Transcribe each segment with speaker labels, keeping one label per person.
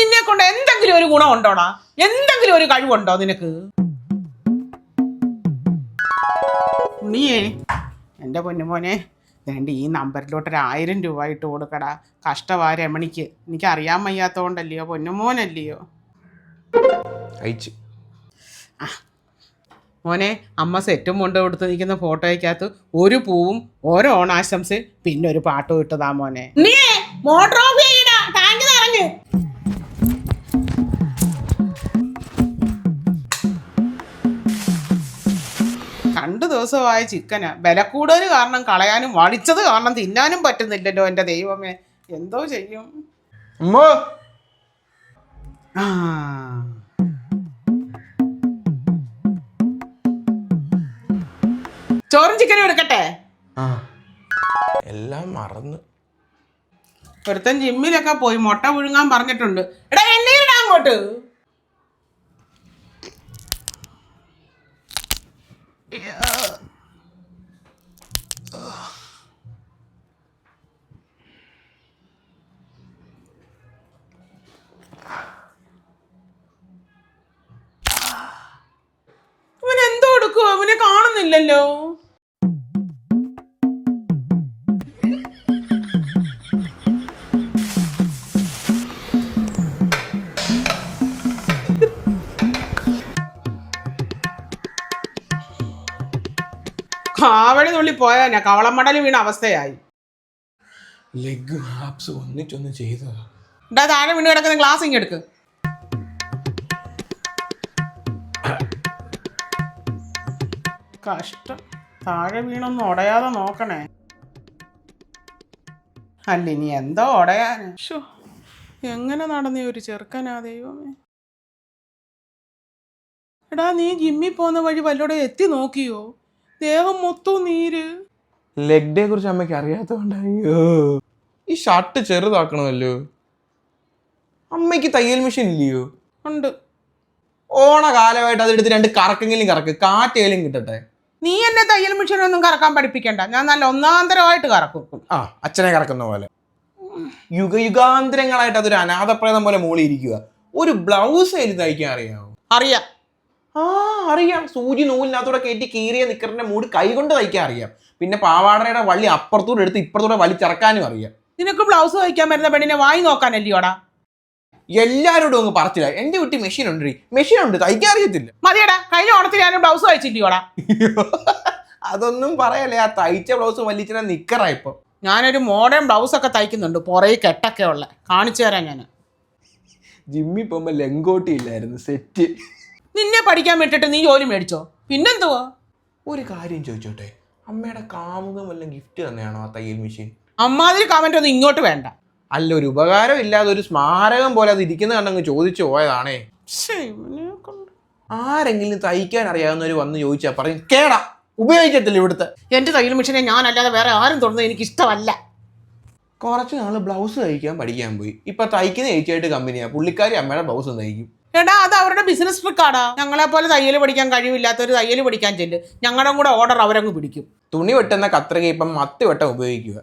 Speaker 1: നിന്നെ കൊണ്ട് എന്തെങ്കിലും ഒരു ഗുണം ഉണ്ടോടാ എന്തെങ്കിലും ഒരു കഴിവുണ്ടോ നിനക്ക്? ഉണ്ണിയേ എന്റെ പൊന്നുമോനെ വേണ്ട ഈ നമ്പറിലോട്ട് ഒരു ആയിരം രൂപ ഇട്ട് കൊടുക്കടാ. കഷ്ടവാ രമണിക്ക്. എനിക്ക് അറിയാൻ വയ്യാത്തോണ്ടല്ലയോ? പൊന്നുമോനല്ലയോ?
Speaker 2: അയച്ച്.
Speaker 1: മോനെ അമ്മ സെറ്റും കൊണ്ട് കൊടുത്ത് നിൽക്കുന്ന ഫോട്ടോയ്ക്കകത്ത് ഒരു പൂവും ഓരോ ഓണാശംസയും പിന്നെ ഒരു പാട്ടും ഇട്ടതാ മോനെ. നീ മോട്ടർ ദിവസമായ ചിക്കനാ. വില കൂടുതൽ കാരണം കളയാനും വളിച്ചത് കാരണം തിന്നാനും പറ്റുന്നില്ലല്ലോ എന്റെ ദൈവമേ. എന്തോ ചെയ്യും.
Speaker 2: അമ്മോ
Speaker 1: ആ. ചോറും ചിക്കനും എടുക്കട്ടെ?
Speaker 2: എല്ലാം മറന്നു.
Speaker 1: ഒരുത്തൻ ജിമ്മിലൊക്കെ പോയി മുട്ട പുഴുങ്ങാൻ പറഞ്ഞിട്ടുണ്ട്. എടാ എണ്ണയിടാ അങ്ങോട്ട്. ഇവൻ എന്തോ എടുക്കുവോ അവനെ കാണുന്നില്ലല്ലോ. കാവടി തുള്ളി പോയാ കവളമടൽ വീണ അവസ്ഥയായി.
Speaker 2: ലെഗ് ഹാപ്സ് ഒന്നിച്ചൊന്ന് ചെയ്തതാ.
Speaker 1: താഴെ വീണ് കിടക്കുന്ന ഗ്ലാസ് ഇങ്ങ് കഷ്ടം. താഴെ വീണൊന്നും ഉടയാതെ നോക്കണേ. അല്ല ഇനി എന്തോ ഉടയാൻ ഷോ എങ്ങനെ നടന്നേ ഒരു ചെറുക്കനാ ദൈവമേ. എടാ നീ ജിമ്മി പോകുന്ന വഴി വല്ലോടെ എത്തി നോക്കിയോ? ദേഹം മൊത്തം നീര്.
Speaker 2: ലെഗ് ഡേ കുറിച്ച് അമ്മയ്ക്ക് അറിയാത്തോണ്ടയ്യോ ഈ ഷർട്ട് ചെറുതാക്കണമല്ലോ. അമ്മയ്ക്ക് തയ്യൽ മെഷീൻ ഇല്ലയോ?
Speaker 1: ഉണ്ട്.
Speaker 2: ഓണ കാലമായിട്ട് അതെടുത്ത് രണ്ട് കറക്കെങ്കിലും കറക്ക് കാറ്റേലും കിട്ടട്ടെ.
Speaker 1: നീ എന്നെ തയ്യൽ മെഷീനൊന്നും കറക്കാൻ പഠിപ്പിക്കണ്ട. ഞാൻ നല്ല ഒന്നാന്തരമായിട്ട് കറക്കും.
Speaker 2: ആ അച്ഛനെ കറക്കുന്ന പോലെ. യുഗയുഗാന്തരങ്ങളായിട്ട് അതൊരു അനാഥപ്രേതം പോലെ മൂളിയിരിക്കുക. ഒരു ബ്ലൗസ് അതിൽ തയ്ക്കാൻ അറിയാമോ
Speaker 1: അറിയാം.
Speaker 2: ആ അറിയാം. സൂചി നൂലിനകത്തൂടെ കയറ്റി കീറിയ നിക്കറിന്റെ മൂടി കൈകൊണ്ട് തയ്ക്കാൻ അറിയാം. പിന്നെ പാവാടയുടെ വള്ളി അപ്പുറത്തൂടെ എടുത്ത് ഇപ്പുറത്തൂടെ വലിച്ചിറക്കാനും അറിയാം.
Speaker 1: നിനക്ക് ബ്ലൗസ് തയ്ക്കാൻ വരുന്ന പെണ്ണിനെ വായി നോക്കാനല്ലേ
Speaker 2: ഓടാ എല്ലാരോടും അങ്ങ് പറച്ചില്ല എന്റെ വീട്ടിൽ മെഷീൻ ഉണ്ട് മെഷീൻ ഉണ്ട്. തയ്ക്കാൻ അറിയത്തില്ല.
Speaker 1: മതിയടാ. കഴിഞ്ഞ ഓണത്തിന് തയ്ച്ചില്ലയോടാ
Speaker 2: അതൊന്നും പറയല്ലേ ആ തയ്ച്ച ബ്ലൗസ് വലിച്ചിട്ട് നിക്കറാ ഇപ്പൊ.
Speaker 1: ഞാനൊരു മോഡേൺ ബ്ലൗസ് ഒക്കെ തയ്ക്കുന്നുണ്ട് പുറകെ കെട്ടൊക്കെ ഉള്ള. കാണിച്ചു തരാം ഞാൻ
Speaker 2: ജിമ്മി പോകുമ്പോ ലെങ്കോട്ടി ഇല്ലായിരുന്നു സെറ്റ്
Speaker 1: നിന്നെ പഠിക്കാൻ വിട്ടിട്ട് നീ ജോലി മേടിച്ചോ? പിന്നെന്തുവാ?
Speaker 2: ഒരു കാര്യം ചോദിച്ചോട്ടെ അമ്മയുടെ കാമുകം വല്ല ഗിഫ്റ്റ് തന്നെയാണോ ആ തയ്യൽ മെഷീൻ
Speaker 1: അമ്മാതിരി കമന്റ് ഒന്നും ഇങ്ങോട്ട് വേണ്ട.
Speaker 2: അല്ല ഒരു ഉപകാരം ഇല്ലാതെ ഒരു സ്മാരകം പോലെ അത് ഇരിക്കുന്ന കണ്ടങ്ങ് ചോദിച്ചു പോയതാണേ.
Speaker 1: ശ്ശേ, ഇവനെ.
Speaker 2: ആരെങ്കിലും തയ്ക്കാൻ അറിയാവുന്നവർ വന്ന് ചോദിച്ചാൽ പറയും കേടാ ഉപയോഗിക്കത്തില്ല ഇവിടുത്തെ.
Speaker 1: എന്റെ തയ്യൽ മെഷീനെ ഞാനല്ലാതെ വേറെ ആരും തുറന്നത് എനിക്ക് ഇഷ്ടമല്ല
Speaker 2: കുറച്ച് നാൾ ബ്ലൗസ് തയ്ക്കാൻ പഠിക്കാൻ പോയി. ഇപ്പൊ തയ്ക്കുന്ന ചേച്ചിയായിട്ട് കമ്പനിയാണ് പുള്ളിക്കാരി അമ്മയുടെ ബ്ലൗസ് തയ്ക്കും.
Speaker 1: എടാ അത് അവരുടെ ബിസിനസ് ട്രിക്കാടാ ഞങ്ങളെ പോലെ തയ്യൽ പഠിക്കാൻ കഴിവില്ലാത്തവർ തയ്യൽ പഠിക്കാൻ ചെല്ല്. ഞങ്ങളുടെ കൂടെ ഓർഡർ അവരങ്ങ് പിടിക്കും.
Speaker 2: തുണി വെട്ടുന്ന കത്രിക ഇപ്പം മത്തി വെട്ടം ഉപയോഗിക്കുക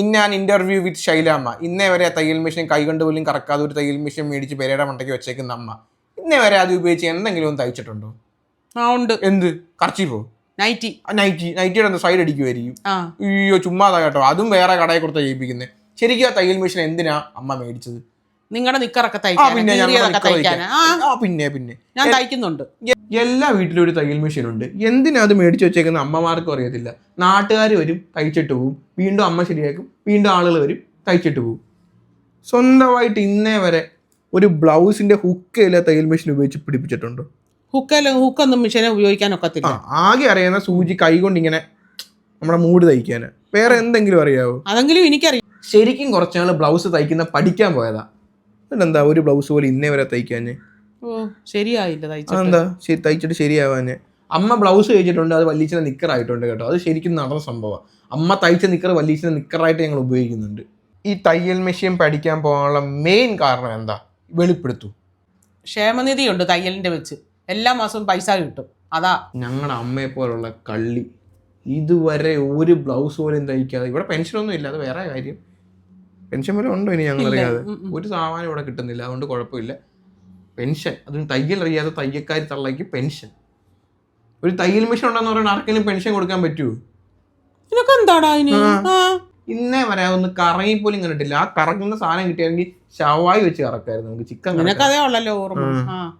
Speaker 2: ഇന്ന് ഞാൻ ഇന്റർവ്യൂ വിത്ത് ശൈലാമ്മ. ഇന്നേ വരെ തയ്യൽ മെഷീൻ കൈകൊണ്ട് പോലും കറക്കാതെ ഒരു തയ്യൽ മെഷീൻ മേടിച്ച് പെരേടെ മണ്ടയ്ക്ക് വെച്ചേക്കുന്ന അമ്മ. ഇന്നേ വരെ അത് ഉപയോഗിച്ച് എന്തെങ്കിലും ഒന്ന് തയ്ച്ചിട്ടുണ്ടോ?
Speaker 1: ആ ഉണ്ട്.
Speaker 2: എന്ത്? കർച്ചീഫോ?
Speaker 1: നൈറ്റി.
Speaker 2: നൈറ്റി. നൈറ്റിയുടെ ഒന്ന് സൈഡ് അടിക്കുമായിരിക്കും അയ്യോ ചുമ്മാതാ കേട്ടോ. അതും വേറെ കടയിൽ കൊടുത്താ ചെയ്യിപ്പിക്കുന്നത് ശരിക്കും ആ തയ്യൽ മെഷീൻ എന്തിനാ അമ്മ മേടിച്ചത്?
Speaker 1: നിങ്ങളുടെ നിക്കറൊക്കെ തയ്ക്കാൻ
Speaker 2: പിന്നെ പിന്നെ.
Speaker 1: ഞാൻ തയ്ക്കുന്നുണ്ട്.
Speaker 2: എല്ലാ വീട്ടിലും ഒരു തയ്യൽ മെഷീൻ ഉണ്ട് എന്തിനാ അത് മേടിച്ച് വെച്ചേക്കുന്ന അമ്മമാർക്കും അറിയത്തില്ല. നാട്ടുകാർ വരും തയ്ച്ചിട്ട് പോവും. വീണ്ടും അമ്മ ശരിയാക്കും. വീണ്ടും ആളുകൾ വരും തയ്ച്ചിട്ട് പോവും. സ്വന്തമായിട്ട് ഇന്നേ വരെ ഒരു ബ്ലൗസിന്റെ ഹുക്കയിലെ തയ്യൽ മെഷീൻ ഉപയോഗിച്ച് പിടിപ്പിച്ചിട്ടുണ്ടോ?
Speaker 1: ഹുക്കല്ല ഹുക്കൊന്നും മെഷീനെ ഉപയോഗിക്കാൻ ഒക്കത്തില്ല.
Speaker 2: ആകെ അറിയുന്ന സൂചി കൈകൊണ്ട് ഇങ്ങനെ നമ്മുടെ മൂട് തയ്ക്കാൻ വേറെ എന്തെങ്കിലും അറിയാവോ?
Speaker 1: അതെങ്കിലും എനിക്കറിയാം.
Speaker 2: ശരിക്കും കുറച്ച് നാൾ ബ്ലൗസ് തയ്ക്കുന്ന പഠിക്കാൻ പോയതാ. എന്താ ഒരു ബ്ലൗസ് പോലെ ഇന്നേ വരെ തയ്ക്കാഞ്ഞ്?
Speaker 1: ഓ ശരിയായില്ല തയ്ച്ചിട്ട്.
Speaker 2: അതെന്താ? ശരി തയ്ച്ചിട്ട് ശരിയാവാഞ്ഞ് അമ്മ ബ്ലൗസ് കഴിച്ചിട്ടുണ്ട് അത് വല്ലിച്ചിന് നിക്കറായിട്ടുണ്ട് കേട്ടോ. അത് ശരിക്കും നടന്ന സംഭവം അമ്മ തയ്ച്ച നിക്കർ വല്ലിച്ചിന് നിക്കറായിട്ട് ഞങ്ങൾ ഉപയോഗിക്കുന്നുണ്ട്. ഈ തയ്യൽ മെഷീൻ പഠിക്കാൻ പോകാനുള്ള മെയിൻ കാരണം എന്താ? വെളിപ്പെടുത്തു.
Speaker 1: ക്ഷേമനിധി ഉണ്ട് തയ്യലിന്റെ വെച്ച്. എല്ലാ മാസവും പൈസ കിട്ടും. അതാ.
Speaker 2: ഞങ്ങളുടെ അമ്മയെ പോലുള്ള കള്ളി ഇതുവരെ ഒരു ബ്ലൗസ് പോലും തയ്ക്കാതെ ഇവിടെ പെൻഷനൊന്നും ഇല്ല അത് വേറെ കാര്യം. പെൻഷൻ പോലും ഉണ്ടോ ഇനി ഞങ്ങൾ അറിയാതെ. ഒരു സാമാനം ഇവിടെ കിട്ടുന്നില്ല അതുകൊണ്ട് കുഴപ്പമില്ല. പെൻഷൻ. അതിന് തയ്യൽ അറിയാത്ത തയ്യക്കാരി തള്ളയ്ക്ക് പെൻഷൻ. ഒരു തയ്യൽ മെഷീൻ ഉണ്ടെന്ന് പറയുന്നത് ആർക്കെങ്കിലും പെൻഷൻ കൊടുക്കാൻ പറ്റുമോ
Speaker 1: എന്താടാ അതിന്?
Speaker 2: ഇന്നേ വരെ ഒന്ന് കറങ്ങി പോലും കണ്ടിട്ടില്ല. ആ കറങ്ങുന്ന സാധനം കിട്ടിയാണെങ്കിൽ ഷവായി വെച്ച് കറക്കായിരുന്നു നമുക്ക്. ചിക്കൻ
Speaker 1: നിനക്കതേ ഉള്ളല്ലോ ഓർമ്മ.